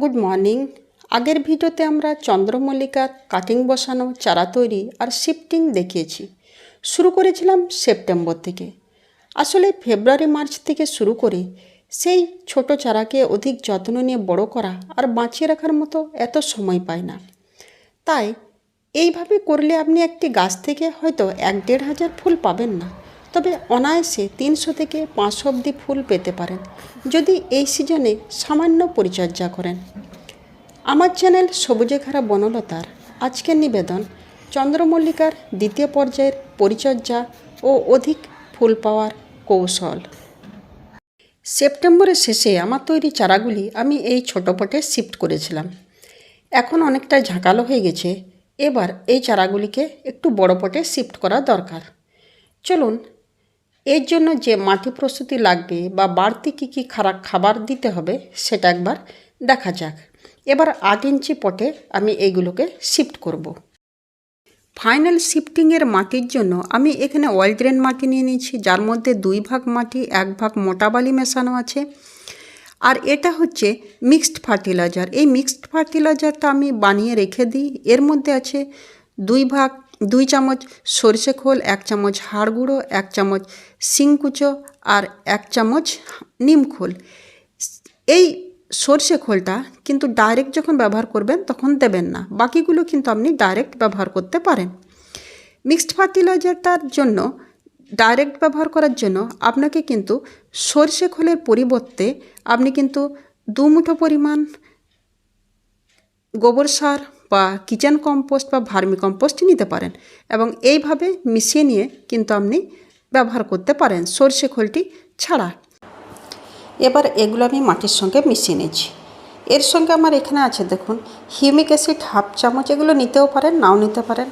Good morning. আগের ভিডিওতে আমরা চন্দ্রমল্লিকার কাটিং বসানো, চারা তৈরি আর শিফটিং দেখিয়েছি। শুরু করেছিলাম সেপ্টেম্বর থেকে। আসলে ফেব্রুয়ারি, মার্চ থেকে শুরু করে সেই ছোট চারাকে অধিক যত্ন নিয়ে বড় করা আর বাঁচিয়ে রাখার মতো এত সময় পায় না। তাই এইভাবে করলে আপনি একটি গাছ থেকে হয়তো এক দেড় হাজার ফুল পাবেন না। তবে অনায়াসে তিনশো থেকে পাঁচশো অব্দি ফুল পেতে পারেন, যদি এই সিজনে সামান্য পরিচর্যা করেন। আমার চ্যানেল সবুজে ঘেরা বনলতার আজকের নিবেদন চন্দ্রমল্লিকার দ্বিতীয় পর্যায়ের পরিচর্যা ও অধিক ফুল পাওয়ার কৌশল। সেপ্টেম্বরের শেষে আমার তৈরি চারাগুলি আমি এই ছোট পটে শিফট করেছিলাম। এখন অনেকটা ঝাঁকালো হয়ে গেছে, এবার এই চারাগুলিকে একটু বড় পটে শিফট করা দরকার। চলুন এর জন্য যে মাটি প্রস্তুতি লাগবে বা বাড়তি কী কী খারাপ খাবার দিতে হবে সেটা একবার দেখা যাক। এবার আট ইঞ্চি পটে আমি এইগুলোকে শিফট করব। ফাইনাল শিফটিংয়ের মাটির জন্য আমি এখানে অয়েল ড্রেন মাটি নিয়ে নিয়েছি, যার মধ্যে দুই ভাগ মাটি, এক ভাগ মোটা বালি মেশানো আছে। আর এটা হচ্ছে মিক্সড ফার্টিলাইজার এই মিক্সড ফার্টিলাইজারটা আমি বানিয়ে রেখে দিই। এর মধ্যে আছে দুই ভাগ দুই চামচ সরষে খোল, এক চামচ হাড় গুঁড়ো, এক চামচ শিংকুচো আর এক চামচ নিম খোল। এই সর্ষে খোলটা কিন্তু ডাইরেক্ট যখন ব্যবহার করবেন তখন দেবেন না। বাকিগুলো কিন্তু আপনি ডাইরেক্ট ব্যবহার করতে পারেন। মিক্সড ফার্টিলাইজারটার জন্য ডাইরেক্ট ব্যবহার করার জন্য আপনাকে কিন্তু সর্ষে খোলের পরিবর্তে আপনি কিন্তু দু মুঠো পরিমাণ গোবর সার বা কিচেন কম্পোস্ট বা ভার্মি কম্পোস্ট নিতে পারেন এবং এইভাবে মিশিয়ে নিয়ে কিন্তু আপনি ব্যবহার করতে পারেন সর্ষে খোলটি ছাড়া। এবার এগুলো আমি মাটির সঙ্গে মিশিয়ে নিচ্ছি। এর সঙ্গে আমার এখানে আছে দেখুন, হিউমিক অ্যাসিড হাফ চামচ এগুলো নিতেও পারেন, নাও নিতে পারেন।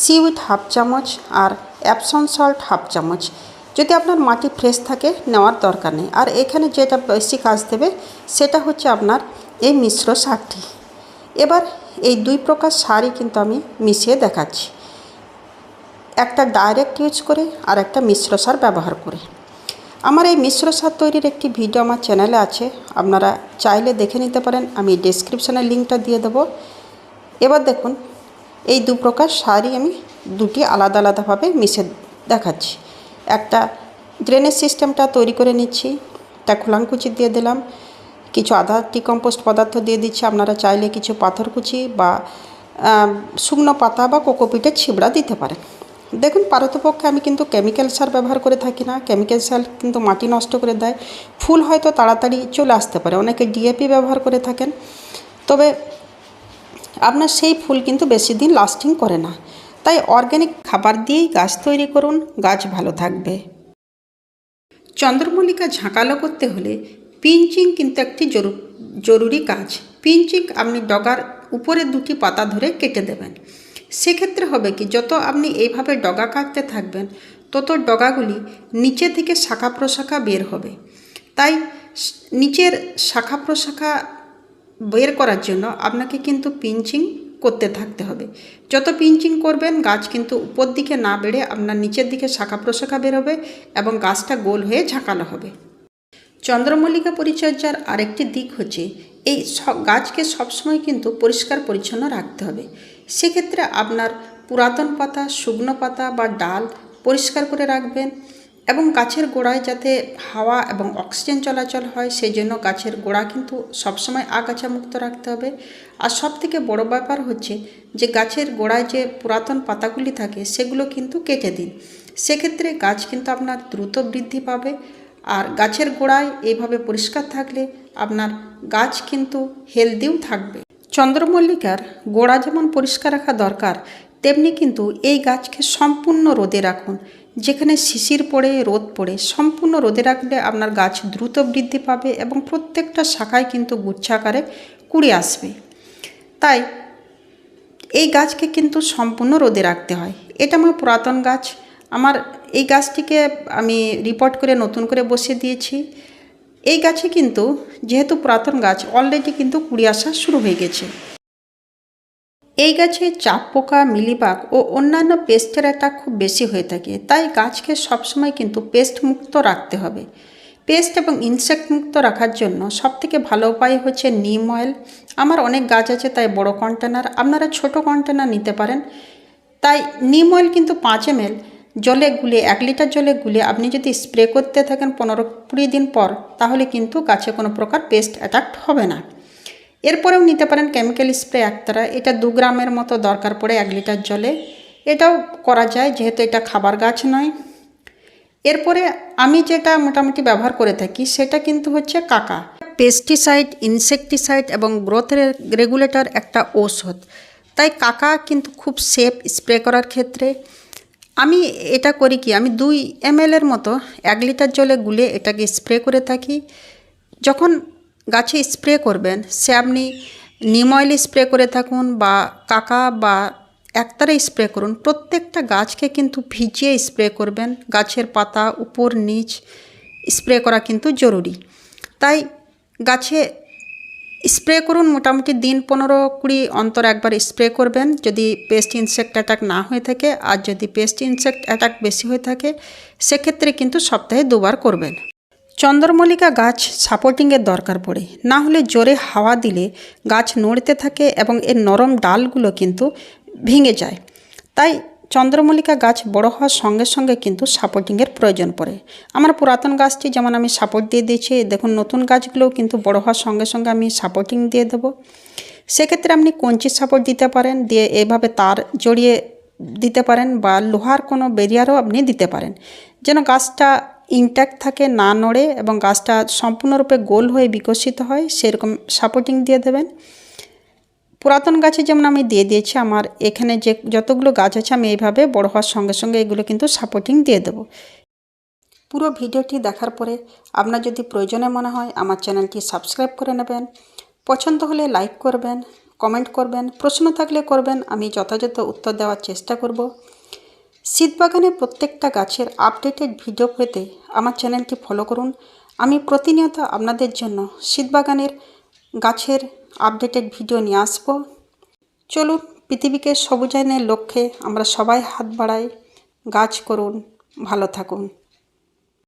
সিউইড হাফ চামচ আর অ্যাপসন সল্ট হাফ চামচ। যদি আপনার মাটি ফ্রেশ থাকে, নেওয়ার দরকার নেই। আর এখানে যেটা বেশি কাজ দেবে, সেটা হচ্ছে আপনার এই মিশ্র সারটি। এবার এই দুই প্রকার সারই কিন্তু আমি মিশিয়ে দেখাচ্ছি। একটা ডাইরেক্ট ইউজ করে আর একটা মিশ্র সার ব্যবহার করে। আমার এই মিশ্র সার তৈরির একটি ভিডিও আমার চ্যানেলে আছে, আপনারা চাইলে দেখে নিতে পারেন, আমি ডেসক্রিপশানে লিঙ্কটা দিয়ে দেবো। এবার দেখুন, এই দু প্রকার সারই আমি দুটি আলাদা আলাদাভাবে মিশে দেখাচ্ছি। একটা ড্রেনেজ সিস্টেমটা তৈরি করে নিচ্ছি তা খোলাঙ্কুচি দিয়ে দিলাম কিছু আধা ডিকম্পোস্ট পদার্থ দিয়ে দিচ্ছি। আপনারা চাইলে কিছু পাথরকুচি বা শুকনো পাতা বা কোকোপিটের ছিবড়া দিতে পারেন। দেখুন, পারতপক্ষে আমি কিন্তু কেমিক্যাল সার ব্যবহার করে থাকি না। কেমিক্যাল সার কিন্তু মাটি নষ্ট করে দেয়। ফুল হয়তো তাড়াতাড়ি চলে আসতে পারে। অনেকে ডিএপি ব্যবহার করে থাকেন। তবে আপনার সেই ফুল কিন্তু বেশি দিন লাস্টিং করে না। তাই অর্গ্যানিক খাবার দিয়েই গাছ তৈরি করুন। গাছ ভালো থাকবে। চন্দ্রমল্লিকা ঝাঁকালো করতে হলে পিঞ্চিং কিন্তু একটি জরুরি কাজ। পিঞ্চিং আপনি ডগার উপরে দুটি পাতা ধরে কেটে দেবেন। সেক্ষেত্রে হবে কি, যত আপনি এইভাবে ডগা কাটতে থাকবেন, তত ডগাগুলি নিচে থেকে শাখা প্রশাখা বের হবে। তাই নিচের শাখা প্রশাখা বের করার জন্য আপনাকে কিন্তু পিঞ্চিং করতে থাকতে হবে। যত পিঞ্চিং করবেন, গাছ কিন্তু উপর দিকে না বেড়ে আপনার নিচের দিকে শাখা প্রশাখা বেরোবে এবং গাছটা গোল হয়ে ঝাঁকানো হবে। চন্দ্রমল্লিকা পরিচর্যার আরেকটি দিক হচ্ছে, এই গাছকে সবসময় কিন্তু পরিষ্কার পরিচ্ছন্ন রাখতে হবে। সেক্ষেত্রে আপনার পুরাতন পাতা, শুকনো পাতা বা ডাল পরিষ্কার করে রাখবেন এবং গাছের গোড়ায় যাতে হাওয়া এবং অক্সিজেন চলাচল হয় সেই জন্য গাছের গোড়া কিন্তু সবসময় আগাছা মুক্ত রাখতে হবে। আর সব থেকে বড় ব্যাপার হচ্ছে যে গাছের গোড়ায় যে পুরাতন পাতাগুলি থাকে, সেগুলো কিন্তু কেটে দিন। সেক্ষেত্রে গাছ কিন্তু আপনার দ্রুত বৃদ্ধি পাবে আর গাছের গোড়ায় এইভাবে পরিষ্কার থাকলে আপনার গাছ কিন্তু হেলদিও থাকবে। চন্দ্রমল্লিকার গোড়া যেমন পরিষ্কার রাখা দরকার, তেমনি কিন্তু এই গাছকে সম্পূর্ণ রোদে রাখুন। যেখানে শিশির পড়ে, রোদ পড়ে, সম্পূর্ণ রোদে রাখলে আপনার গাছ দ্রুত বৃদ্ধি পাবে এবং প্রত্যেকটা শাখায় কিন্তু গুচ্ছাকারে কুড়ে আসবে। তাই এই গাছকে কিন্তু সম্পূর্ণ রোদে রাখতে হয়। এটা আমার পুরাতন গাছ আমার এই গাছটিকে আমি রিপোর্ট করে নতুন করে বসিয়ে দিয়েছি। এই গাছে কিন্তু যেহেতু পুরাতন গাছ অলরেডি কিন্তু কুড়ি আসা শুরু হয়ে গেছে। এই গাছে চাপ পোকা, মিলিবাগ ও অন্যান্য পেস্টের অ্যাটাক খুব বেশি হয়ে থাকে। তাই গাছকে সবসময় কিন্তু পেস্ট মুক্ত রাখতে হবে। পেস্ট এবং ইনসেক্ট মুক্ত রাখার জন্য সবথেকে ভালো উপায় হচ্ছে নিম অয়েল আমার অনেক গাছ আছে, তাই বড় কন্টেনার আপনারা ছোট কন্টেনার নিতে পারেন। তাই নিম অয়েল কিন্তু পাঁচ এম জলে গুলে, এক লিটার জলে গুলে আপনি যদি স্প্রে করতে থাকেন পনেরো কুড়ি দিন পর, তাহলে কিন্তু গাছে কোনো প্রকার পেস্ট অ্যাটাক হবে না। এরপরেও নিতে পারেন কেমিক্যাল স্প্রে একতারা। এটা দু গ্রামের মতো দরকার পড়ে এক লিটার জলে। এটাও করা যায়, যেহেতু এটা খাবার গাছ নয়। এরপরে আমি যেটা মোটামুটি ব্যবহার করে থাকি, সেটা কিন্তু হচ্ছে কাকা। পেস্টিসাইড ইনসেকটিসাইড এবং গ্রোথ রেগুলেটর একটা ঔষধ। তাই কাকা কিন্তু খুব সেফ স্প্রে করার ক্ষেত্রে। আমি এটা করি কি, আমি দুই এম এর মতো এক লিটার জলে গুলে এটাকে স্প্রে করে থাকি। যখন গাছে স্প্রে করবেন, সে আপনি নিম অয়েল স্প্রে করে থাকুন বা কাকা বা একতারে স্প্রে করুন, প্রত্যেকটা গাছকে কিন্তু ভিজিয়ে স্প্রে করবেন। গাছের পাতা, উপর, নিচ স্প্রে করা কিন্তু জরুরি। তাই গাছে স্প্রে করুন, মোটামুটি দিন পনেরো কুড়ি অন্তর একবার স্প্রে করবেন। যদি পেস্ট ইনসেক্ট অ্যাটাক না হয়ে থাকে, আর যদি পেস্ট ইনসেক্ট অ্যাটাক বেশি হয়ে থাকে, সেক্ষেত্রে কিন্তু সপ্তাহে দুবার করবেন। চন্দ্রমল্লিকা গাছ সাপোর্টিংয়ের দরকার পড়ে। না হলে জোরে হাওয়া দিলে গাছ নড়তে থাকে এবং এর নরম ডালগুলো কিন্তু ভেঙে যায়। তাই চন্দ্রমল্লিকা গাছ বড় হওয়ার সঙ্গে সঙ্গে কিন্তু সাপোর্টিংয়ের প্রয়োজন পড়ে। আমার পুরাতন গাছটি যেমন আমি সাপোর্ট দিয়ে দিয়েছি, দেখুন নতুন গাছগুলোও কিন্তু বড় হওয়ার সঙ্গে সঙ্গে আমি সাপোর্টিং দিয়ে দেবো। সেক্ষেত্রে আপনি কঞ্চির সাপোর্ট দিতে পারেন, দিয়ে এভাবে তার জড়িয়ে দিতে পারেন বা লোহার কোনো বেরিয়ারও আপনি দিতে পারেন। যেন গাছটা ইনট্যাক্ট থাকে, না নড়ে এবং গাছটা সম্পূর্ণরূপে গোল হয়ে বিকশিত হয়, সেরকম সাপোর্টিং দিয়ে দেবেন। পুরাতন গাছে যেমন আমি দিয়ে দিয়েছি, আমার এখানে যে যতগুলো গাছ আছে আমি এইভাবে বড় হওয়ার সঙ্গে সঙ্গে এগুলো কিন্তু সাপোর্টিং দিয়ে দেবো। পুরো ভিডিওটি দেখার পরে আপনার যদি প্রয়োজনে মনে হয় আমার চ্যানেলটি সাবস্ক্রাইব করে নেবেন, পছন্দ হলে লাইক করবেন কমেন্ট করবেন, প্রশ্ন থাকলে করবেন, আমি যথাযথ উত্তর দেওয়ার চেষ্টা করব। শীতবাগানে প্রত্যেকটা গাছের আপডেটেড ভিডিও পেতে আমার চ্যানেলটি ফলো করুন। আমি প্রতিনিয়ত আপনাদের জন্য শীতবাগানের গাছের আপডেটেড ভিডিও নিয়ে আসব। চলুন, পৃথিবীকে সবুজায়নের লক্ষ্যে আমরা সবাই হাত বাড়াই। গাছ করুন, ভালো থাকুন।